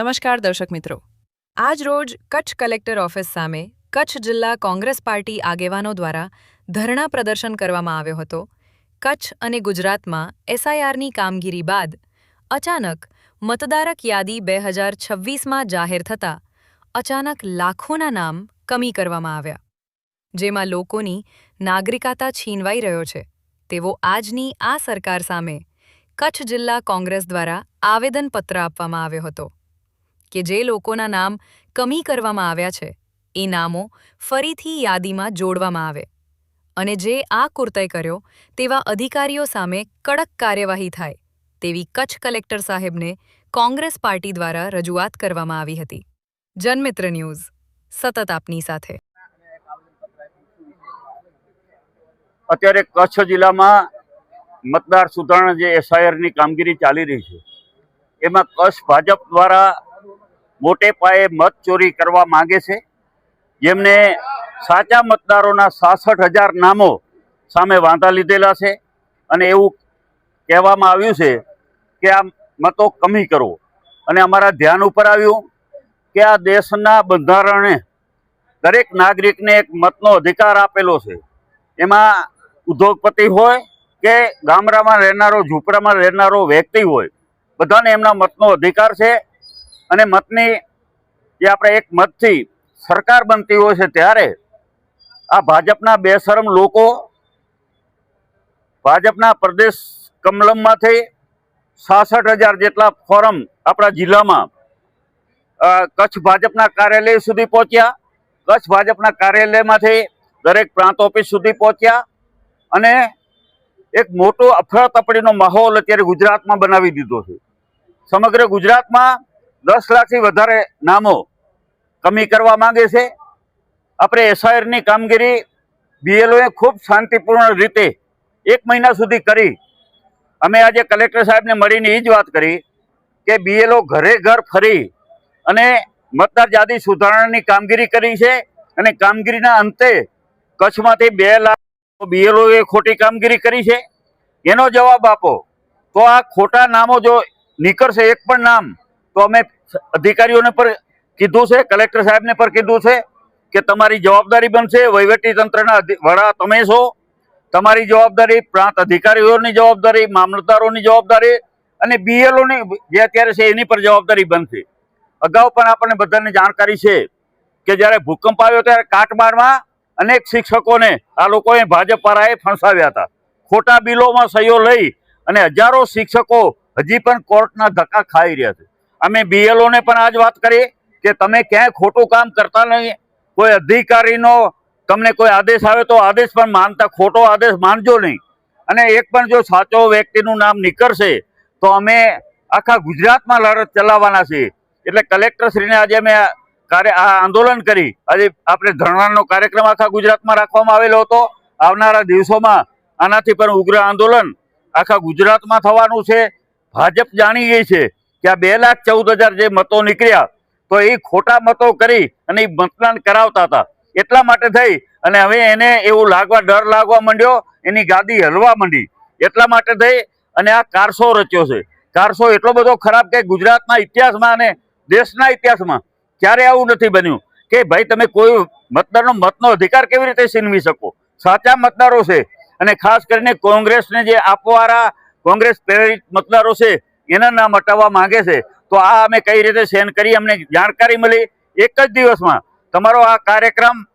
નમસ્કાર દર્શક મિત્રો. આજ રોજ કચ્છ કલેક્ટર ઓફિસ સામે કચ્છ જિલ્લા કોંગ્રેસ પાર્ટી આગેવાનો દ્વારા ધરણા પ્રદર્શન કરવામાં આવ્યો હતો. કચ્છ અને ગુજરાતમાં એસઆઈઆરની કામગીરી બાદ અચાનક મતદારક યાદી બે હજાર છવ્વીસમાં જાહેર થતાં અચાનક લાખોના નામ કમી કરવામાં આવ્યા. જેમાં લોકોની નાગરિકતા છીનવાઈ રહ્યો છે. તેવો આજની આ સરકાર સામે કચ્છ જિલ્લા કોંગ્રેસ દ્વારા આવેદનપત્ર આપવામાં આવ્યો હતો. કે જે લોકોના નામ કમી કરવામાં આવ્યા છે, એ નામો ફરીથી યાદીમાં જોડવામાં આવે. અને જે આ કુર્તય કર્યો, તેવા અધિકારીઓ સામે કડક કાર્યવાહી થાય, તેવી કચ્છ કલેક્ટર સાહેબને કોંગ્રેસ પાર્ટી દ્વારા રજૂઆત કરવામાં આવી હતી. જનમિત્ર ન્યૂઝ, સતત આપની સાથે. અત્યારે કચ્છ જિલ્લામાં મતદાર સુધારણા જે એસઆઈઆરની કામગીરી ચાલી રહી છે, એમાં કચ્છ ભાજપ દ્વારા મોટે પાયે મત ચોરી કરવા માંગે છે. જેમને સાચા મતદારોના સાસઠ હજાર નામો સામે વાંધા લીધેલા છે. અને એવું કહેવામાં આવ્યું છે કે આ મતો કમી કરો. અને અમારા ધ્યાન ઉપર આવ્યું કે આ દેશના બંધારણે દરેક નાગરિકને એક મતનો અધિકાર આપેલો છે. એમાં ઉદ્યોગપતિ હોય કે ગામડામાં રહેનારો, ઝૂંપડામાં રહેનારો વ્યક્તિ હોય, બધાને એમના મતનો અધિકાર છે. અને મતની જે આપણે એક મતથી સરકાર બનતી હોય છે ત્યારે આ ભાજપના બેશરમ લોકો ભાજપના પ્રદેશ કમલમમાંથી સાસઠ હજાર જેટલા ફોરમ આપણા જિલ્લામાં કચ્છ ભાજપના કાર્યાલય સુધી પહોંચ્યા. કચ્છ ભાજપના કાર્યાલયમાંથી દરેક પ્રાંત ઓફિસ સુધી પહોંચ્યા અને એક મોટો અફરાતફરીનો માહોલ અત્યારે ગુજરાતમાં બનાવી દીધો છે. સમગ્ર ગુજરાતમાં દસ લાખથી વધારે નામો કમી કરવા માંગે છે. આપણે એસઆઈઆરની કામગીરી બીએલઓએ ખૂબ શાંતિપૂર્ણ રીતે એક મહિના સુધી કરી. અમે આજે કલેક્ટર સાહેબને મળીને એ જ વાત કરી કે બીએલઓ ઘરે ઘર ફરી અને મતદાર યાદી સુધારણાની કામગીરી કરી છે અને કામગીરીના અંતે કચ્છમાંથી બે લાખ બીએલઓએ ખોટી કામગીરી કરી છે. એનો જવાબ આપો. તો આ ખોટા નામો જો નીકળશે, એક પણ નામ તો અમે અધિકારીઓને પર કીધું છે, કલેક્ટર સાહેબને પર કીધું છે કે તમારી જવાબદારી બનશે, વહીવટી તંત્રના વડા તમે છો. તમારી જવાબદારી પ્રાંત અધિકારીઓની જવાબદારી, મામલતદારોની જવાબદારી અને બીએલઓની જે અત્યારે છે એની પર જવાબદારી બનશે. અગાઉ પણ આપણને બધાને જાણકારી છે કે જ્યારે ભૂકંપ આવ્યો ત્યારે કાટમાળમાં અનેક શિક્ષકોને, આ લોકોએ ભાજપ વાળાએ ફણસાવ્યા હતા. ખોટા બિલોમાં સહીઓ લઈ અને હજારો શિક્ષકો હજી પણ કોર્ટના ધક્કા ખાઈ રહ્યા છે. અમે બીએલઓને પણ આજ વાત કરી કે તમે ક્યાંય ખોટું કામ કરતા નહીં. કોઈ અધિકારીનો તમને કોઈ આદેશ આવે તો આદેશ પણ માનતા, ખોટો આદેશ માનજો નહીં. અને એક પણ જો સાચો વ્યક્તિનું નામ નીકળશે તો અમે આખા ગુજરાતમાં લડત ચલાવવાના છીએ. એટલે કલેક્ટરશ્રીને આજે અમે કાર્ય, આ આંદોલન કરી. આજે આપણે ધરણાનો કાર્યક્રમ આખા ગુજરાતમાં રાખવામાં આવેલો હતો. આવનારા દિવસોમાં આનાથી પણ ઉગ્ર આંદોલન આખા ગુજરાતમાં થવાનું છે. ભાજપ જાણી ગઈ છે. કે આ બે લાખ ચૌદ હજાર જે મતો નીકળ્યા, તો એ ખોટા મતો કરી અને એ મતદાન કરાવતા હતા. એટલા માટે થઈ અને હવે એને એવું લાગવા ડર લાગવા માંડ્યો, એની ગાદી હલવા માંડી. એટલા માટે થઈ અને આ કારસો રચ્યો છે. કારસો એટલો બધો ખરાબ કે ગુજરાતના ઇતિહાસમાં અને દેશના ઇતિહાસમાં ક્યારે આવું નથી બન્યું કે ભાઈ તમે કોઈ મતદારનો મતનો અધિકાર કેવી રીતે છીનવી શકો? સાચા મતદારો છે અને ખાસ કરીને કોંગ્રેસને જે આપવાળા કોંગ્રેસ પ્રેરિત મતદારો છે એના નામ હટાવવા માંગે છે, તો આ અમે કઈ રીતે સેન્ડ કરી અમને જાણકારી મળી એક જ દિવસમાં. તમારો આ કાર્યક્રમ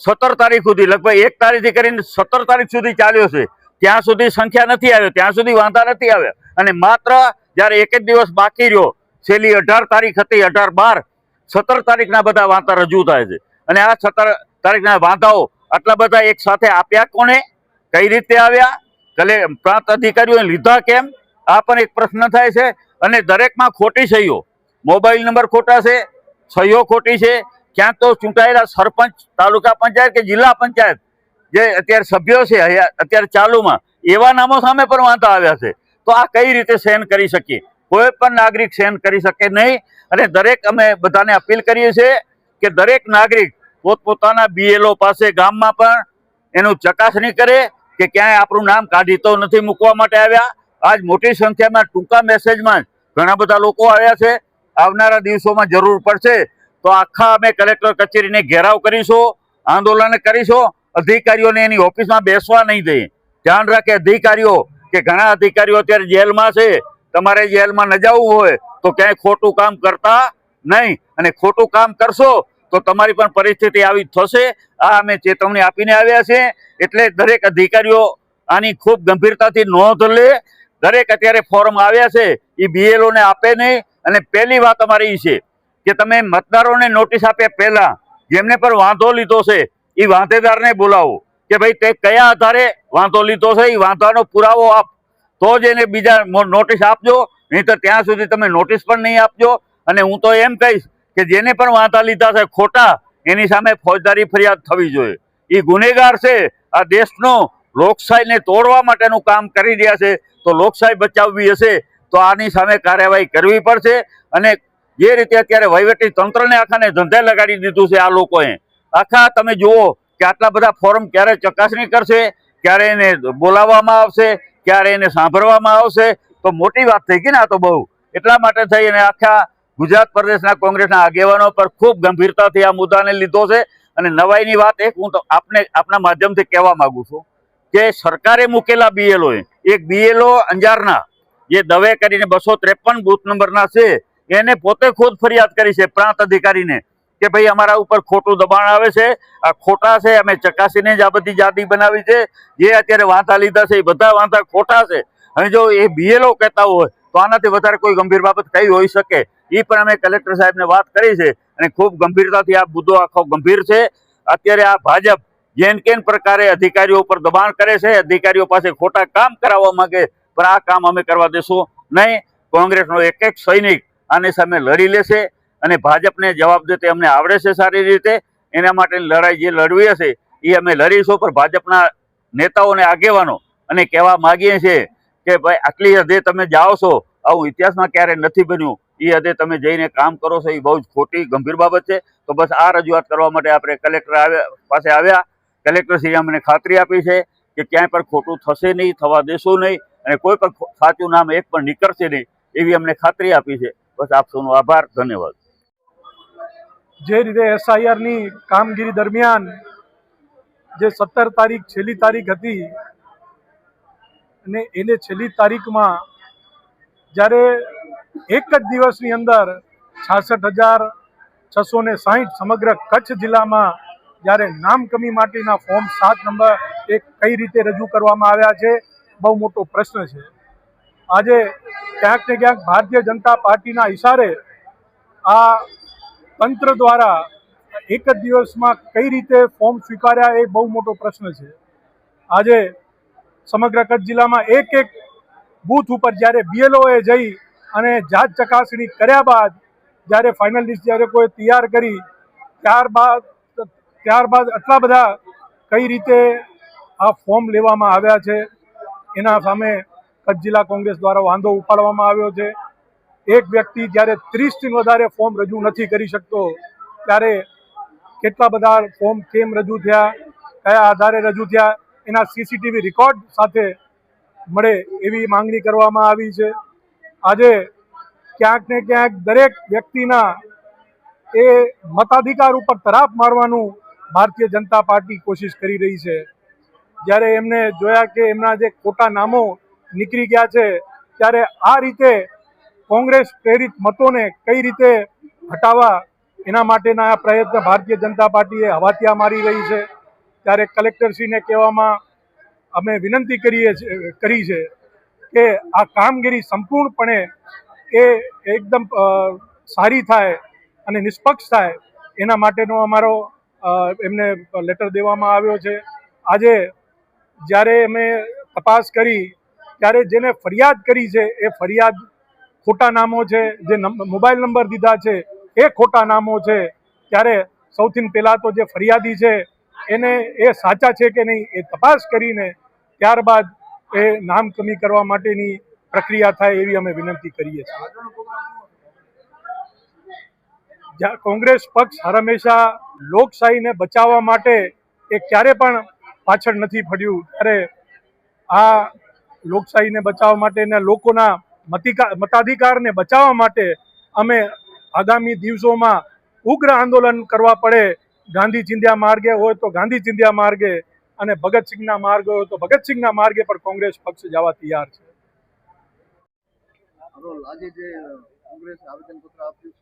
સત્તર તારીખ સુધી, લગભગ એક તારીખથી કરીને સત્તર તારીખ સુધી ચાલ્યો છે. ત્યાં સુધી સંખ્યા નથી આવ્યો, ત્યાં સુધી વાંધા નથી આવ્યા. અને માત્ર જ્યારે એક જ દિવસ બાકી રહ્યો, છેલ્લી અઢાર તારીખ હતી, અઢાર બાર, સત્તર તારીખના બધા વાંધા રજૂ થાય છે. અને આ સત્તર તારીખના વાંધાઓ આટલા બધા એક સાથે આપ્યા કોને? કઈ રીતે આવ્યા? કલે પ્રાંત અધિકારીઓને લીધા કેમ? આ પણ એક પ્રશ્ન થાય છે અને દરેકમાં ખોટી સહીઓ. મોબાઈલ નંબર ખોટા છે, સહીઓ ખોટી છે. ક્યાં તો ચૂંટાયેલા સરપંચ, તાલુકા પંચાયત કે જિલ્લા પંચાયત જે અત્યારે સભ્યો છે અત્યારે ચાલુમાં, એવા નામો સામે પણ વાંધા આવ્યા છે. તો આ કઈ રીતે સહન કરી શકીએ? કોઈ પણ નાગરિક સહન કરી શકે નહીં. અને દરેક અમે બધાને અપીલ કરીએ છીએ કે દરેક નાગરિક પોતપોતાના બીએલઓ પાસે ગામમાં પણ એનું ચકાસણી કરે કે ક્યાંય આપણું નામ કાઢી તો નથી મૂકવા માટે આવ્યા. આજ મોટી સંખ્યામાં ટૂંકા મેસેજમાં ઘણા બધા લોકો આવ્યા છે. આવનારા દિવસોમાં જરૂર પડશે. તો આખા અમે કલેક્ટર કચેરીને ઘેરાવ કરીશું, આંદોલન કરીશું. અધિકારીઓને એની ઓફિસમાં બેસવા નહીં દે ધ્યાન રાખે અધિકારીઓ કે ઘણા અધિકારીઓ અત્યારે જેલમાં છે. તમારે જેલમાં ન જવું હોય તો ક્યાંય ખોટું કામ કરતા નહીં. અને ખોટું કામ કરશો તો તમારી પણ પરિસ્થિતિ આવી થશે. આ અમે ચેતવણી આપીને આવ્યા છે એટલે દરેક અધિકારીઓ આની ખૂબ ગંભીરતાથી નોંધ લે. દરેક અત્યારે ફોર્મ આવ્યા છે એ બીએલઓને આપે નહીં. અને પહેલી વાત અમારી એ છે કે તમે મતદારોને નોટિસ આપ્યા પહેલાં, જેમને પણ વાંધો લીધો છે એ વાંધેદારને બોલાવો કે ભાઈ તે કયા આધારે વાંધો લીધો છે એ વાંધાનો પુરાવો આપ. તો જ એને બીજા નોટિસ આપજો, નહીં તો ત્યાં સુધી તમે નોટિસ પણ નહીં આપજો. અને હું તો એમ કહીશ કે જેને પણ વાંધા લીધા છે, ખોટા, એની સામે ફોજદારી ફરિયાદ થવી જોઈએ. એ ગુનેગાર છે, આ દેશનો લોકશાહીને તોડવા માટેનું કામ કરી રહ્યા છે. તો લોકશાહી બચાવવી હશે, તો આની સામે કાર્યવાહી કરવી પડશે અને જે રીતે અત્યારે વહીવટી તંત્રને આખાને ધંધે લગાડી દીધું છે આ લોકોએ. આખા તમે જુઓ કે આટલા બધા ફોરમ ક્યારે ચકાસણી કરશે, ક્યારે એને બોલાવવામાં આવશે, ક્યારે એને સાંભળવામાં આવશે, તો મોટી વાત થઈ ગઈ ને આ તો બહુ. એટલા માટે થઈ અને આખા ગુજરાત પ્રદેશના કોંગ્રેસના આગેવાનો પર ખૂબ ગંભીરતાથી આ મુદ્દાને લીધો છે. અને નવાઈની વાત એક, હું આપને, આપના માધ્યમથી કહેવા માગું છું. કે સરકારે મૂકેલા બીએલઓએ એક બીએલઓ અંજારના, જે દવે કરીને બસો ત્રેપન બુથ નંબરના છે, એને પોતે ખુદ ફરિયાદ કરી છે પ્રાંત અધિકારીને કે ભાઈ અમારા ઉપર ખોટું દબાણ આવે છે, આ ખોટા છે, અમે ચકાસીને જ આ બધી યાદી બનાવી છે, જે અત્યારે વાંધા લીધા છે એ બધા વાંધા ખોટા છે. અને જો એ બીએલઓ કહેતા હોય, તો આનાથી વધારે કોઈ ગંભીર બાબત કઈ હોઈ શકે? એ પણ અમે કલેક્ટર સાહેબને વાત કરી છે અને ખૂબ ગંભીરતાથી આ મુદ્દો આખો ગંભીર છે. અત્યારે આ ભાજપ જેન કેન પ્રકારે અધિકારીઓ ઉપર દબાણ કરે છે, અધિકારીઓ પાસે ખોટા કામ કરાવવા માંગે પણ આ કામ અમે કરવા દેશું નહીં. કોંગ્રેસનો એક એક સૈનિક આની સામે લડી લેશે અને ભાજપને જવાબ દે તે અમને આવડે છે સારી રીતે. એના માટેની લડાઈ જે લડવી હશે, એ અમે લડીશું, પણ ભાજપના નેતાઓને આગેવાનો અને કહેવા માંગીએ છીએ કે ભાઈ, આટલી હદે તમે જાઓ છો, આવું ઇતિહાસમાં ક્યારે નથી બન્યું. એ હદે તમે જઈને કામ કરો છો, એ બહુ જ ખોટી, ગંભીર બાબત છે. તો બસ આ રજૂઆત કરવા માટે આપણે કલેક્ટર આવ્યા, પાસે આવ્યા. કલેક્ટરશ્રીએ અમને ખાતરી આપી છે કે ક્યાંય પણ ખોટું થશે નહીં, થવા દેશું નહીં અને કોઈ પણ સાચું નામ એક પણ નીકળશે નહીં એવી અમને ખાતરી આપી છે. બસ આપ સૌનો આભાર, ધન્યવાદ. જે રીતે એસઆઈઆરની કામગીરી દરમિયાન જે સત્તર તારીખ છેલ્લી તારીખ હતી અને એને છેલ્લી તારીખમાં જ્યારે એક જ દિવસની અંદર છાસઠ હજાર છસો ને સાહીઠ સમગ્ર કચ્છ જિલ્લામાં જ્યારે નામ કમી માટેના ફોર્મ સાત નંબર એક કઈ રીતે રજૂ કરવામાં આવ્યા છે, બહુ મોટો પ્રશ્ન છે. આજે ક્યાંક ને ક્યાંક ભારતીય જનતા પાર્ટીના ઇશારે આ તંત્ર દ્વારા એક જ દિવસમાં કઈ રીતે ફોર્મ સ્વીકાર્યા એ બહુ મોટો પ્રશ્ન છે. આજે સમગ્ર કચ્છ જિલ્લામાં એક એક બૂથ ઉપર જ્યારે બીએલઓએ જઈ અને જાત ચકાસણી કર્યા બાદ જ્યારે ફાઇનલ લિસ્ટ જ્યારે કોઈ તૈયાર કરી, ત્યારબાદ ત્યારબાદ આટલા બધા કઈ રીતે આ ફોર્મ લેવામાં આવ્યા છે, એના સામે કચ્છ જિલ્લા કોંગ્રેસ દ્વારા વાંધો ઉપાડવામાં આવ્યો છે. એક વ્યક્તિ જ્યારે ત્રીસથી વધારે ફોર્મ રજૂ નથી કરી શકતો, ત્યારે કેટલા બધા ફોર્મ કેમ રજૂ થયા, કયા આધારે રજૂ થયા, એના સીસીટીવી રેકોર્ડ સાથે મળે એવી માંગણી કરવામાં આવી છે. આજે ક્યાંક ને ક્યાંક દરેક વ્યક્તિના એ મતાધિકાર ઉપર તરાપ મારવાનું ભારતીય જનતા પાર્ટી કોશિશ કરી રહી છે. જ્યારે એમને જોયા કે એમના જે ખોટા નામો નીકળી ગયા છે, ત્યારે આ રીતે કોંગ્રેસ પ્રેરિત મતોને કઈ રીતે હટાવવા એના માટેના આ પ્રયત્ન ભારતીય જનતા પાર્ટીએ હવાતિયા મારી રહી છે. ત્યારે કલેક્ટરશ્રીને કહેવામાં અમે વિનંતી કરીએ કરી છે કે આ કામગીરી સંપૂર્ણપણે એ એકદમ સારી થાય અને નિષ્પક્ષ થાય એના માટેનો અમારો એમને લેટર દેવામાં આવ્યો છે. આજે જ્યારે અમે તપાસ કરી, ત્યારે જેને ફરિયાદ કરી છે, એ ફરિયાદ ખોટા નામો છે, જે મોબાઈલ નંબર દીધા છે, એ ખોટા નામો છે. ત્યારે સૌથી પહેલાં તો જે ફરિયાદી છે, એને એ સાચા છે કે નહીં એ તપાસ કરીને ત્યારબાદ એ નામ કમી કરવા માટેની પ્રક્રિયા થાય એવી અમે વિનંતી કરીએ છીએ. કોંગ્રેસ પક્ષ હંમેશા લોકશાહીને બચાવવા માટે એ ક્યારે પણ પાછળ નથી ફર્યું. ત્યારે આ લોકશાહીને બચાવવા માટે અને લોકોના મતિકા, મતાધિકારને બચાવવા માટે અમે આગામી દિવસોમાં ઉગ્ર આંદોલન કરવા પડે. ગાંધી ચિંધ્યા માર્ગે હોય તો ગાંધી ચિંધ્યા માર્ગે અને ભગતસિંહના માર્ગ હોય તો ભગતસિંહના માર્ગે પણ કોંગ્રેસ પક્ષ જવા તૈયાર છે. આજે જે કોંગ્રેસ આવેદનપત્ર આપ્યું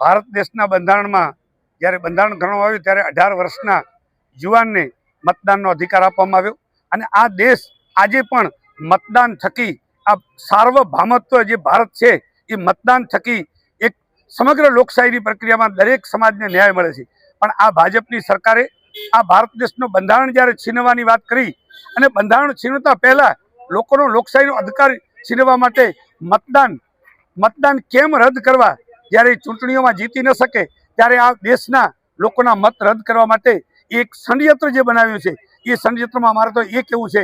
ભારત દેશના બંધારણમાં જ્યારે બંધારણ ઘડવામાં આવ્યું ત્યારે અઢાર વર્ષના યુવાનને મતદાનનો અધિકાર આપવામાં આવ્યો. અને આ દેશ આજે પણ મતદાન થકી આ સાર્વભૌમત્વ જે ભારત છે એ મતદાન થકી એક સમગ્ર લોકશાહીની પ્રક્રિયામાં દરેક સમાજને ન્યાય મળે છે. પણ આ ભાજપની સરકારે આ ભારત દેશનું બંધારણ જ્યારે છીનવાની વાત કરી અને બંધારણ છીનવતા પહેલાં લોકોનો લોકશાહીનો અધિકાર છીનવા માટે મતદાન મતદાન કેમ રદ કરવા જ્યારે ચૂંટણીઓમાં જીતી ન શકે, ત્યારે આ દેશના લોકોના મત રદ કરવા માટે એક ષડયંત્ર જે બનાવ્યું છે, એ ષડયંત્રમાં મારે તો એ કહેવું છે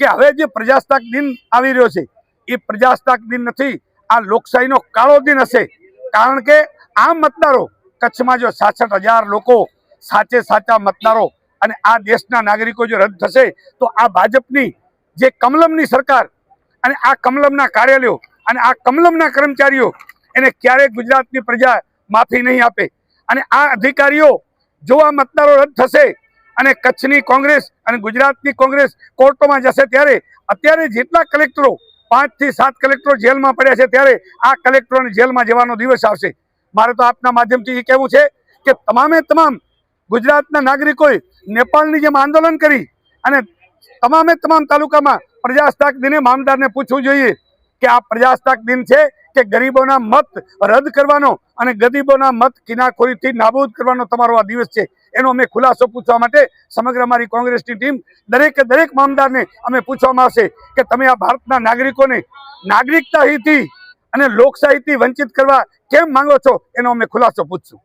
કે હવે જે પ્રજાસત્તાક દિન આવી રહ્યો છે, એ પ્રજાસત્તાક દિન નથી, આ લોકશાહીનો કાળો દિન હશે. કારણ કે આ મતદારો કચ્છમાં જો સાસઠ હજાર લોકો સાચે સાચા મતદારો અને આ દેશના નાગરિકો જો રદ થશે, તો આ ભાજપની જે કમલમની સરકાર અને આ કમલમના કાર્યાલયો અને આ કમલમના કર્મચારીઓ એને ક્યારેય ગુજરાતની પ્રજા માફી નહીં આપે. અને આ અધિકારીઓ જો આ મતદારો રદ થશે અને કચ્છની કોંગ્રેસ અને ગુજરાતની કોંગ્રેસ કોર્ટોમાં જશે ત્યારે અત્યારે જેટલા કલેક્ટરો પાંચથી સાત કલેક્ટરો જેલમાં પડ્યા છે ત્યારે આ કલેક્ટરોને જેલમાં જવાનો દિવસ આવશે. મારે તો આપના માધ્યમથી એ કહેવું છે કે તમામે તમામ ગુજરાતના નાગરિકોએ નેપાળની જેમ આંદોલન કરી અને તમામે તમામ તાલુકામાં પ્રજાસત્તાક દિને મામદારને પૂછવું જોઈએ. કે આ પ્રજાસત્તાક દિન છે કે ગરીબોના મત રદ કરવાનો અને ગરીબોના મત કિનાખોરીથી નાબૂદ કરવાનો તમારો આ દિવસ છે. એનો અમે ખુલાસો પૂછવા માટે સમગ્ર અમારી કોંગ્રેસની ટીમ દરેકે દરેક મામદારને અમે પૂછવામાં આવશે કે તમે આ ભારતના નાગરિકોને નાગરિકતા હિતથી અને લોકશાહીથી વંચિત કરવા કેમ માંગો છો? એનો અમે ખુલાસો પૂછશું.